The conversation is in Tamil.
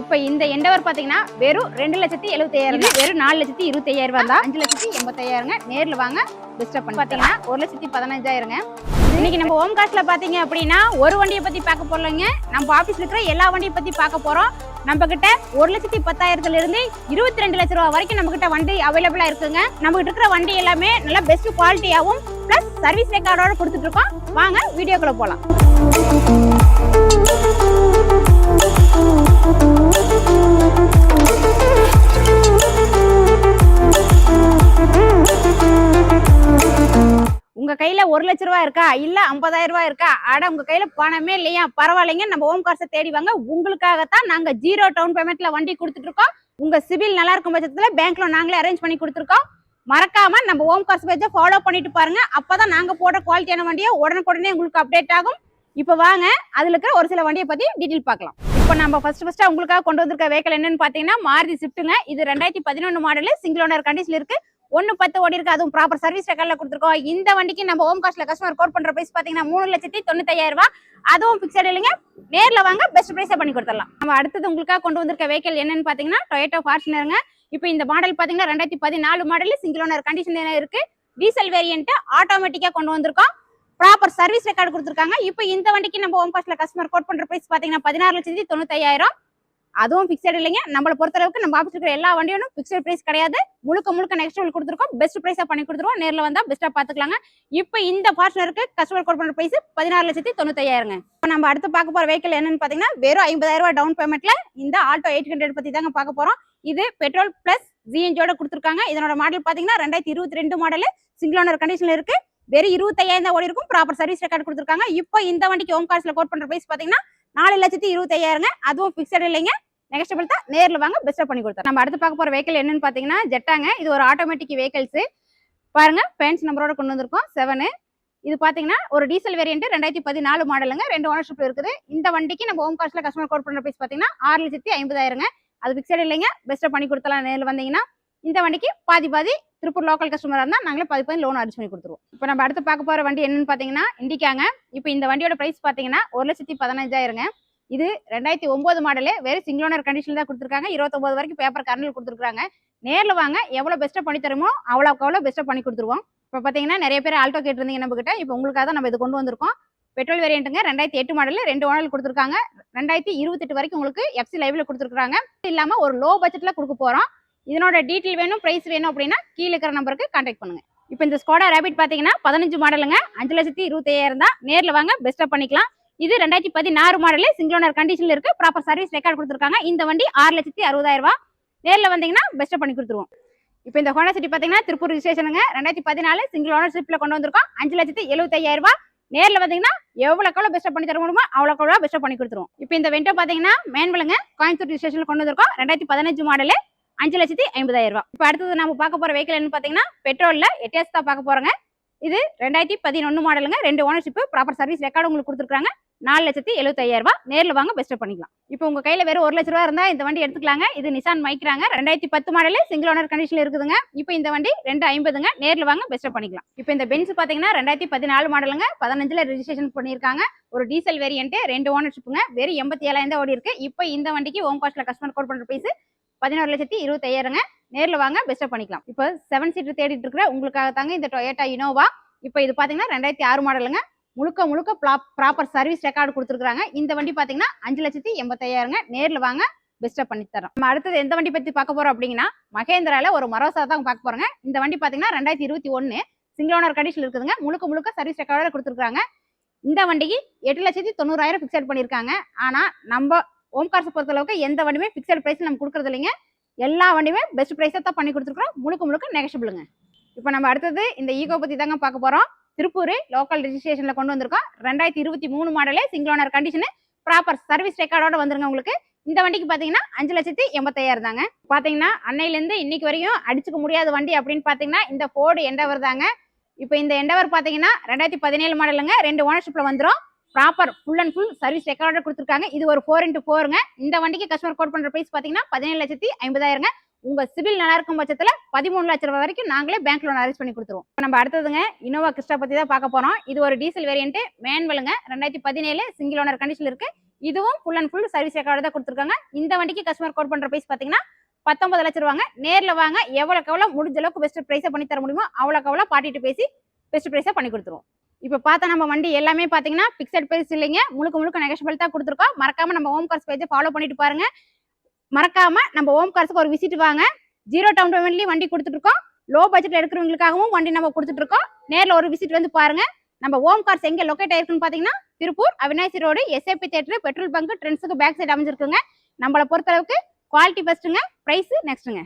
இப்போ இந்த எண்டவர் பாத்தீங்கன்னா வெறும் ரெண்டு லட்சத்தி எழுபத்தையாயிரம் வெறும் நாலு லட்சத்தி இருபத்தையாயிரம் தான். அஞ்சு லட்சத்தி எண்பத்தையாயிரங்க. நேர்ல வாங்க பெஸ்ட்டாக பண்ணி பாத்தீங்கன்னா ஒரு லட்சத்தி பதினஞ்சாயிரங்க. இன்னைக்கு நம்ம ஹோம் காஸ்ட்ல பாத்தீங்க அப்படின்னா ஒரு வண்டியை பத்தி பார்க்க போறோங்க. நம்ம ஆபீஸ்ல இருக்கிற எல்லா வண்டியை பத்தி பார்க்க போறோம். நம்ம கிட்ட ஒரு லட்சத்தி பத்தாயிரத்துல இருந்து இருபத்தி ரெண்டு லட்ச ரூபா வரைக்கும் நம்ம கிட்ட வண்டி அவைலபிளா இருக்குங்க. நம்ம கிட்ட இருக்கிற வண்டி எல்லாமே நல்லா பெஸ்ட் குவாலிட்டியாவும் பிளஸ் சர்வீஸ் ரெக்கார்டோட கொடுத்துட்டு இருக்கோம். வாங்க வீடியோக்குள்ள போலாம். உங்க கையில ஒரு லட்ச ரூபா இருக்கா? இல்ல ஐம்பதாயிரம் ரூபாய் இருக்கா? ஆட உங்க கையில பணமே இல்லையா? பரவாயில்லைங்க நம்ம ஹோம் கார்ஸை தேடி வாங்க. உங்களுக்காகத்தான் நாங்க ஜீரோ டவுன் பேமெண்ட்ல வண்டி கொடுத்துட்டு இருக்கோம். உங்க நல்லா இருக்கும் பட்சத்துல பேங்க்ல நாங்களே அரேஞ்ச் பண்ணி கொடுத்துருக்கோம். மறக்காம நம்ம ஹோம் கார்ஸ் பேஜை ஃபாலோ பண்ணிட்டு பாருங்க. அப்பதான் நாங்க போடுற குவாலிட்டியான வண்டியை உடனுக்குடனே உங்களுக்கு அப்டேட் ஆகும். இப்போ வாங்க அதுல இருக்கிற ஒரு சில வண்டியை பத்தி டீட்டெயில் பார்க்கலாம். இப்போ நம்ம ஃபர்ஸ்ட் ஃபர்ஸ்ட் உங்களுக்காக கொண்டு வந்திருக்க வெஹிக்கல் என்னன்னு பார்த்தீங்கன்னா மாருதி ஸ்விஃப்ட்டுங்க இது ரெண்டாயிரத்தி பதினொன்று மாடலு சிங்கிள் ஓனர் கண்டிஷன் இருக்கு. ஒன்று பத்து ஓடி இருக்கு அதுவும் ப்ராப்பர் சர்வீஸ் ரெக்கார்டில் கொடுத்துருக்கோம். இந்த வண்டிக்கு நம்ம ஹோம் காஸ்ட்ல கஸ்டமர் கோட் பண்ற பிரைஸ் பார்த்தீங்கன்னா மூணு லட்சத்தி தொண்ணூத்தாயிரம் ரூபாய். அதுவும் பிக்சட் இல்லைங்க. நேரில் வாங்க பெஸ்ட் ப்ரைஸை பண்ணி கொடுத்துடலாம். நம்ம அடுத்தது உங்களுக்காக கொண்டு வந்திருக்க வெஹிக்கல் என்னன்னு பார்த்தீங்கன்னா டொயேட்டோ ஃபார்ச்சுனருங்க இப்போ இந்த மாடல் பார்த்தீங்கன்னா ரெண்டாயிரத்தி பதினாலு மாடல் சிங்கிள் ஓனர் கண்டிஷன் இருக்கு. டீசல் வேரியன்ட் ஆட்டோமேட்டிக்காக கொண்டு வந்திருக்கோம். ப்ராப்பர் சர்வீஸ் ரெக்கார்டு கொடுத்துருக்காங்க. இப்போ இந்த வண்டிக்கு நம்ம ஹோம் காஸ்ட்ல கஸ்டமர் கோட் பண்ற பிரைஸ் பாத்தீங்கன்னா பதினாறு லட்சத்தி தொண்ணூத்தாயிரம் அதுவும் பிக்சட் இல்லைங்க. நம்மளை பொறுத்தளவுக்கு நம்ம ஆஃபீஸ் இருக்கிற எல்லா வண்டியும் பிக்சட் பிரைஸ் கிடையாது. முழுக்க முழுக்க நெக்ஸ்ட் கொடுத்துருக்கோம். பெஸ்ட் பிரைஸா பண்ணி கொடுத்துருவோம். நேரில் வந்தா பெஸ்ட்டாக பாத்துக்கலாங்க இப்போ இந்த பார்ட்னருக்கு கஸ்டமர் கோட் பண்ற பிரைஸ் பதினாறு லட்சத்தி தொண்ணூத்தாயிரங்க இப்போ நம்ம அடுத்து பார்க்க போற வெஹிக்கல் என்னன்னு பாத்தீங்கன்னா வெறும் ஐம்பதாயிரம் ரூபாய் டவுன் பேமெண்ட்ல இந்த ஆல்டோ எயிட் ஹண்ட்ரட் பத்தி தாங்க பார்க்க போறோம். இது பெட்ரோல் பிளஸ் ஜிஎன்ஜியோட கொடுத்துருக்காங்க. இதனோட மாடல் பாத்தீங்கன்னா ரெண்டாயிரத்தி இருபத்தி ரெண்டு மாடல் சிங்கிள் ஓனர் கண்டிஷன்ல இருக்கு. வெறும் இருபத்தையாயிரம் தான் ஓடி இருக்கும் ப்ராப்பர் சர்வீஸ் ரெக்கார்டு கொடுத்துருக்காங்க. இப்போ இந்த வண்டிக்கு ஹோம் கார்ஸில் கோட் பண்ற பிரைஸ் பாத்தீங்கன்னா நாலு லட்சத்தி இருபத்தையாயிரங்க. அதுவும் பிக்சட் இல்லைங்க. நெக்ஸ்ட் தான். வாங்க பெஸ்ட்டாக பண்ணி கொடுத்தோம் நம்ம அடுத்து பார்க்க போற வெஹிக்கல் என்னன்னு பாத்தீங்கன்னா ஜெட்டாங்க இது ஒரு ஆட்டோமேட்டிக் வெஹிக்கல்ஸ் பாருங்க பேன்ஸ் நம்பரோட கொண்டு வந்திருக்கோம். செவனு இது பாத்தீங்கன்னா ஒரு டீசல் வேரியன்ட் ரெண்டாயிரத்தி பதினாலு மாடலுங்க ரெண்டு ஓனர்ஷிப் இருக்குது. இந்த வண்டிக்கு நம்ம ஹோம் காஸ்ட்ல கஸ்டமர் கோட் பண்ற பிரைஸ் பாத்தீங்கன்னா ஆறு லட்சத்தி ஐம்பதாயிரங்க. அது பிக்சட் இல்லைங்க. பெஸ்ட்டாக பண்ணி கொடுத்தலாம் நேரில் வந்தீங்கன்னா இந்த வண்டிக்கு பாதி பாதி திருப்பூர் லோக்கல் கஸ்டமராக இருந்தால் நாங்களே பதி பதி லோன் அரேஞ்ச் பண்ணி கொடுத்துருவோம். இப்போ நம்ம அடுத்து பார்க்க போகிற வண்டி என்னன்னு பார்த்தீங்கன்னா இண்டிக்காங்க. இப்போ இந்த வண்டியோட ப்ரைஸ் பார்த்தீங்கன்னா ஒரு லட்சத்தி பதினஞ்சாயிரங்க இது ரெண்டாயிரத்தி ஒம்பது மாடலே வெறும் சிங்கிள் ஓனர் கண்டிஷனில் தான் கொடுத்துருக்காங்க. இருபத்தொம்பது வரைக்கும் பேப்பர் கரண்டில் கொடுத்துருக்காங்க நேரில் வாங்க எவ்வளோ பெஸ்ட்டாக பண்ணி தருமோ அவ்வளோக்கு அவ்வளோ பெஸ்ட்டாக பண்ணி கொடுத்துருவோம். இப்போ பார்த்தீங்கன்னா நிறைய பேர் ஆல்டோ கேட்டிருந்தீங்க நம்மகிட்ட. இப்போ உங்களுக்காக தான் நம்ம இது கொண்டு வந்திருக்கோம். பெட்ரோல் வேரியண்ட்டுங்க ரெண்டாயிரத்தி எட்டு மாடல் ரெண்டு ஓனல் கொடுத்துருக்காங்க. ரெண்டாயிரத்தி இருபத்தெட்டு வரைக்கும் உங்களுக்கு எஃப்சி லைவ்ல கொடுத்துருக்காங்க இல்லாமல் ஒரு லோ பட்ஜெட்டில் கொடுக்க போகிறோம் இதனோட டீட்டெயில் வேணும் ப்ரைஸ் வேணும் அப்படின்னா கீழே இருக்கிற நம்பருக்கு கான்டாக்ட் பண்ணுங்கள் இப்போ இந்த ஸ்கோடா ரேபிட் பார்த்தீங்கன்னா பதினஞ்சு மாடலுங்க அஞ்சு லட்சத்தி இருபத்தையாயிரம் தான். நேரில் வாங்க பெஸ்ட்டாக பண்ணிக்கலாம். இது ரெண்டாயிரத்தி பதினாறு மாடலு சிங்கிள் ஓனர் கண்டிஷனில் இருக்கு. ப்ராப்பர் சர்வீஸ் ரெக்கார்ட் கொடுத்துருக்காங்க. இந்த வண்டி ஆறு லட்சத்தி அறுபதாயிரம் ரூபாய். நேரில் வந்தீங்கன்னா பெஸ்ட்டாக பண்ணி கொடுத்துருவோம். இப்போ இந்த ஹோண்டா சிட்டி பார்த்தீங்கன்னா திருப்பூர் ஸ்டேஷனுங்க ரெண்டாயிரத்தி பதினாலு சிங்கிள் ஓனர்ஷிப்ல கொண்டு வந்திருக்கோம். அஞ்சு லட்சத்தி எழுபத்தையாயிரம் நேரில் வந்தீங்கன்னா எவ்வளோக்கு எவ்வளோ பெஸ்ட்டாக பண்ணி தர முடியுமோ அவ்வளோக்கு எவ்வளோ பெஸ்ட்டாக பண்ணி கொடுத்துருவோம். இப்போ இந்த வெண்டோ பார்த்தீங்கன்னா மேன்வலுங்க கோயம்புத்தூர் ஸ்டேஷனில் கொண்டு வந்திருக்கோம். ரெண்டாயிரத்தி பதினஞ்சு மாடலு அஞ்சு லட்சத்தி ஐம்பதாயிரம் ரூபாய். இப்போ அடுத்தது நம்ம பார்க்க போகிற வெஹிக்கல் என்ன பார்த்தீங்கன்னா பெட்ரோலில் எட்டியாஸ் தான் பார்க்க போகிறோங்க இது ரெண்டாயிரத்தி பதினொன்று மாடலுங்க ரெண்டு ஓனர்ஷிப் ப்ராப்பர் சர்வீஸ் ரெக்கார்டு உங்களுக்கு கொடுத்துருக்காங்க நாலு லட்சத்தி எழுபத்தையாயிரம் ரூபாய். நேரில் வாங்க பெஸ்ட்டாக பண்ணிக்கலாம். இப்போ உங்கள் கையில் வெறும் ஒரு லட்ச ரூபா இருந்தால் இந்த வண்டி எடுத்துக்கலாங்க. இது நிசான் மைக்ராங்க ரெண்டாயிரத்தி பத்து மாடலு சிங்கிள் ஓனர் கண்டிஷனில் இருக்குதுங்க. இப்போ இந்த வண்டி ரெண்டு ஐம்பதுங்க. நேரில் வாங்க பெஸ்ட்டாக பண்ணிக்கலாம். இப்போ இந்த பென்ஸ் பார்த்தீங்கன்னா ரெண்டாயிரத்தி பதினாலு மாடலுங்க பதினஞ்சில் ரெஜிஸ்ட்ரேஷன் பண்ணியிருக்காங்க. ஒரு டீசல் வேரியன்ட் ரெண்டு ஓனர்ஷிப்புங்க வெறும் எண்பத்தி ஏழாயிரம் தான் ஓடி இருக்கு இப்போ இந்த வண்டிக்கு ஓம் காஸ்ட்ல கஸ்டமர் கோட் பண்ற பிரைஸ் பதினோரு லட்சத்தி இருபத்தையாயிரங்க நேரில் வாங்க பெஸ்ட்டாக பண்ணிக்கலாம். இப்போ செவன் சீட்டர் தேடிட்டு இருக்கிற உங்களுக்காக தாங்க இந்த டொயேட்டா இனோவா இப்போ இது பார்த்தீங்கன்னா ரெண்டாயிரத்தி ஆறு மாடலுங்க முழுக்க முழுக்க ப்ராப்பர் சர்வீஸ் ரெக்கார்டு கொடுத்துருக்காங்க இந்த வண்டி பார்த்தீங்கன்னா அஞ்சு லட்சத்தி எண்பத்தையாயிரங்க நேரில் வாங்க பெஸ்ட்டாக பண்ணி தரோம் நம்ம அடுத்தது எந்த வண்டி பற்றி பார்க்க போகிறோம் அப்படின்னா மகேந்திராவில் ஒரு மரோசா தான் பார்க்க போறோங்க. இந்த வண்டி பார்த்தீங்கன்னா ரெண்டாயிரத்தி இருபத்தி ஒன்று சிங்கிள் ஓனர் கண்டிஷன் இருக்குதுங்க. முழுக்க முழுக்க சர்வீஸ் ரெக்கார்டோட கொடுத்துருக்காங்க இந்த வண்டிக்கு எட்டு லட்சத்தி தொண்ணூறாயிரம் ஃபிக்ஸட் பண்ணியிருக்காங்க. ஆனால் நம்ம ஓம் கார்ஸ் பொறுத்தளவுக்கு எந்த வண்டியுமே ஃபிக்ஸட் ப்ரைஸ் நம்ம கொடுக்குறது இல்லைங்க. எல்லா வண்டியுமே பெஸ்ட் ப்ரைஸாக தான் பண்ணி கொடுத்துருக்குறோம். முழுக்க முழுக்க நெகஷபிளுங்க இப்போ நம்ம அடுத்தது இந்த ஈகோ பற்றி தாங்க பார்க்க போகிறோம் திருப்பூர் லோக்கல் ரெஜிஸ்ட்ரேஷனில் கொண்டு வந்திருக்கோம். ரெண்டாயிரத்தி இருபத்தி மூணு மாடலே single owner condition proper service ரெக்கார்டோட வந்துருங்க உங்களுக்கு. இந்த வண்டிக்கு பார்த்தீங்கன்னா அஞ்சு லட்சத்தி எண்பத்தாயிரம் தாங்க. பார்த்தீங்கன்னா அன்னையிலேருந்து இன்னைக்கு வரையும் அடிச்சுக்க முடியாத வண்டி அப்படின்னு பார்த்தீங்கன்னா இந்த ஃபோர்டு எண்டவர் தாங்க. இப்போ இந்த எண்டவர் பார்த்தீங்கன்னா ரெண்டாயிரத்தி பதினேழு மாடலுங்க ரெண்டு ஓனர்ஷிப்பில் வந்துடும் proper full and full service recorder கொடுத்துருக்காங்க. இது ஒரு ஃபோர் இன்ட்டு ஃபோருங்க இந்த வண்டிக்கு கஸ்டமர் கோட் பண்ணுற ப்ரைஸ் பார்த்தீங்கன்னா பதினேழு லட்சத்தி ஐம்பதாயிரங்க. உங்க சிபில் நல்லா இருக்கும் பட்சத்துல பதிமூணு லட்ச ரூபாய் வரைக்கும் நாங்களே பேங்க் லோன் அரேஞ்ச் பண்ணி கொடுத்துருவோம். நம்ம அடுத்ததுங்க இனோவா கிறிஸ்டா பத்தி தான் பார்க்க போறோம். இது ஒரு டீசல் வேரியன்ட் மேன்வலுங்க ரெண்டாயிரத்தி பதினேழு சிங்கிள் ஓனர் கண்டிஷன் இருக்கு. இதுவும் full and full service record தான் கொடுத்துருக்காங்க. இந்த வண்டிக்கு கஸ்டமர் கோட் பண்ற பிரைஸ் பாத்தீங்கன்னா பத்தொன்பது லட்சம் ரூபாங்க நேர்ல வாங்க எவ்வளவுக்கு எவ்வளவு முடிஞ்ச அளவுக்கு பெஸ்ட் பிரைஸை பண்ணி தர முடியுமோ அவ்வளோக்கு அவ்வளோ பாட்டிட்டு பேசி பெஸ்ட் பிரைஸா பண்ணி கொடுத்துருவோம். இப்போ பார்த்தா நம்ம வண்டி எல்லாமே பார்த்தீங்கன்னா பிக்சட் பிரைஸ் இல்லைங்க. முழுக்க முழுக்க நெகஷபிள் தான் கொடுத்துருக்கோம். மறக்காம நம்ம ஹோம் கார்ஸ் பேஜை ஃபாலோ பண்ணிட்டு பாருங்க. மறக்காம நம்ம ஹோம் கார்ஸுக்கு ஒரு விசிட் வாங்க. ஜீரோ டவுன் பேமெண்ட்லேயும் வண்டி கொடுத்துட்டு இருக்கோம் லோ பட்ஜெட்ல எடுக்கிறவங்களுக்காகவும் வண்டி நம்ம கொடுத்துட்டு இருக்கோம் ஒரு விசிட் வந்து பாருங்க. நம்ம ஹோம் கார்ஸ் எங்கே லொக்கேட் ஆயிருக்குன்னு பார்த்தீங்கன்னா Tiruppur Avinashi road SAP theatre petrol bunk ட்ரெண்ட்ஸுக்கு back side அமைஞ்சிருக்குங்க. நம்மளை பொறுத்தளவுக்கு குவாலிட்டி ஃபஸ்ட்டுங்க ப்ரைஸு நெக்ஸ்ட்டுங்க